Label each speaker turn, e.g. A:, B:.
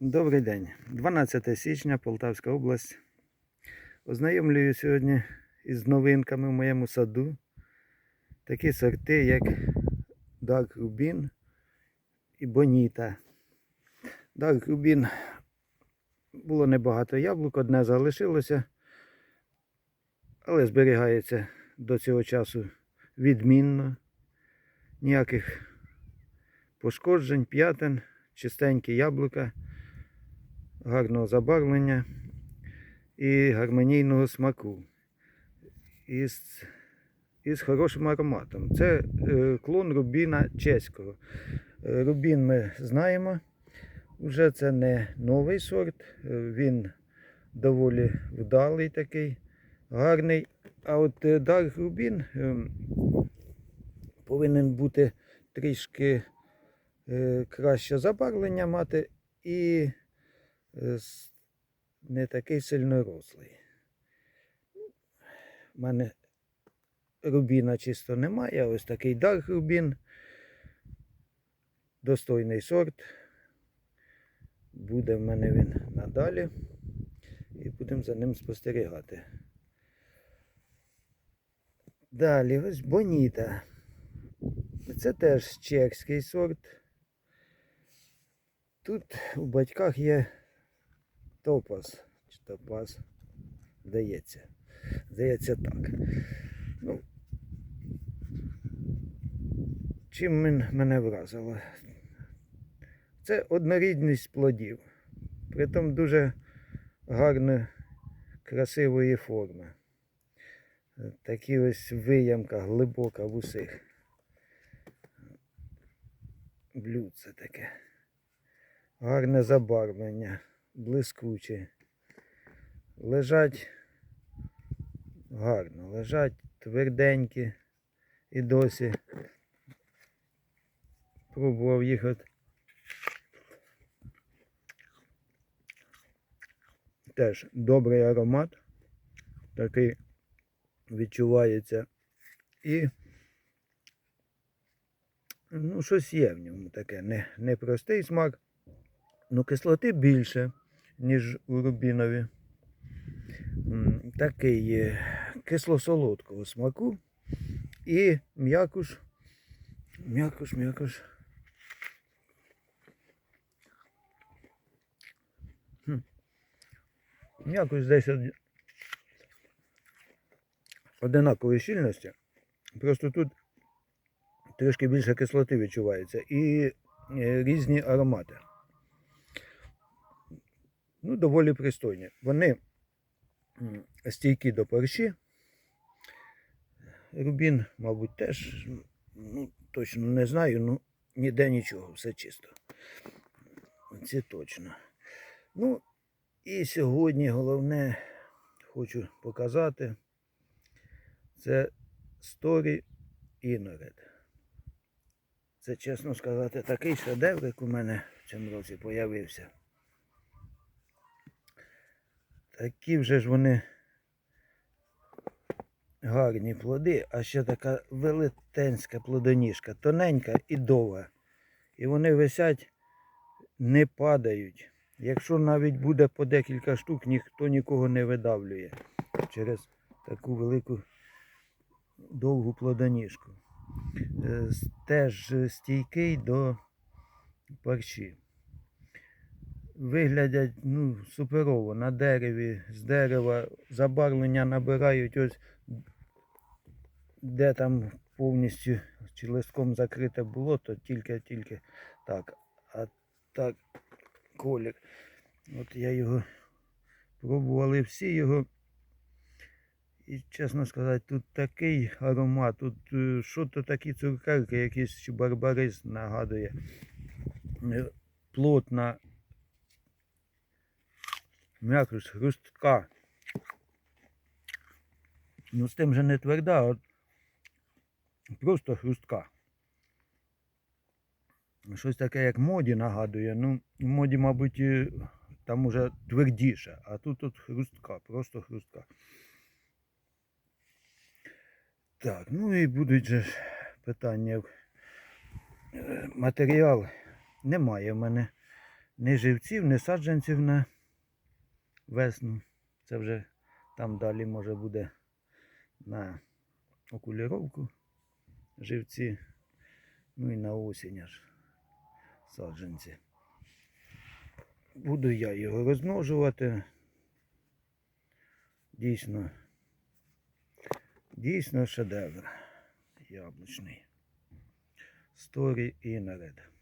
A: Добрий день. 12 січня, Полтавська область. Ознайомлюю сьогодні із новинками в моєму саду. Такі сорти, як Dark Rubin і Bonita. Dark Rubin було небагато яблук, одне залишилося, але зберігається до цього часу відмінно. Ніяких пошкоджень, п'ятин, чистенькі яблука гарного забарвлення і гармонійного смаку. Із, із хорошим ароматом. Це е, клон рубіна чеського. Е, Рубін ми знаємо. Вже це не новий сорт, е, він доволі вдалий такий, гарний. А от Dark Рубін е, повинен бути трішки краще забарвлення мати і не такий сильно рослий. У мене рубіна чисто немає, ось такий дарк рубін. Достойний сорт. Буде в мене він надалі. І будемо за ним спостерігати. Далі ось Боніта. Це теж чеський сорт. Тут у батьках є топаз чи топаз. Здається. Здається так. Ну, чим мене вразило? Це однорідність плодів. Притом дуже гарно красивої форми. Такі ось виямка глибока в усіх. Блюдце таке. Гарне забарвлення, блискуче. Лежать гарно, лежать тверденькі і досі. Пробував їх от. Теж добрий аромат. Такий відчувається. І ну, щось є в ньому таке. Не, не смак, ну кислоти більше, ніж у рубінові. Такий кисло-солодкого смаку. І м'якуш. М'якуш, м'якуш. М'якуш десь од- одинакової щільності. Просто тут трішки більше кислоти відчувається і е, різні аромати. Ну, доволі пристойні. Вони стійкі до парші. Рубін, мабуть, теж, ну, точно не знаю, ну ніде нічого, все чисто. Це точно. Ну, і сьогодні головне хочу показати. Це Story Inuret. Це, чесно сказати, такий шедеврик у мене в цьому році появився. Такі вже ж вони гарні плоди, а ще така велетенська плодоніжка, тоненька і довга. І вони висять, не падають. Якщо навіть буде по декілька штук, ніхто нікого не видавлює через таку велику довгу плодоніжку. Е, Теж стійкий до парші. Виглядять ну, суперово на дереві, з дерева забарвлення набирають ось де там повністю чи листком закрите було, то тільки-тільки так. А так колір. От я його пробували всі його. І чесно сказати, тут такий аромат, тут е, що то такі цукерки, чи барбарис нагадує. Е, Плотна. М'якость, хрустка. Ну, з тим же не тверда, а просто хрустка. Щось таке, як моді нагадує. Ну, в моді, мабуть, там уже твердіше, а тут от хрустка, просто хрустка. Так, ну і будуть же питання. Е, Матеріал немає в мене ні живців, ні саджанців на весну. Це вже там далі може буде на окуліровку живці. Ну і на осінь аж саджанці. Буду я його розмножувати. Дійсно, дійсно шедевр яблучний. Сторі і наред.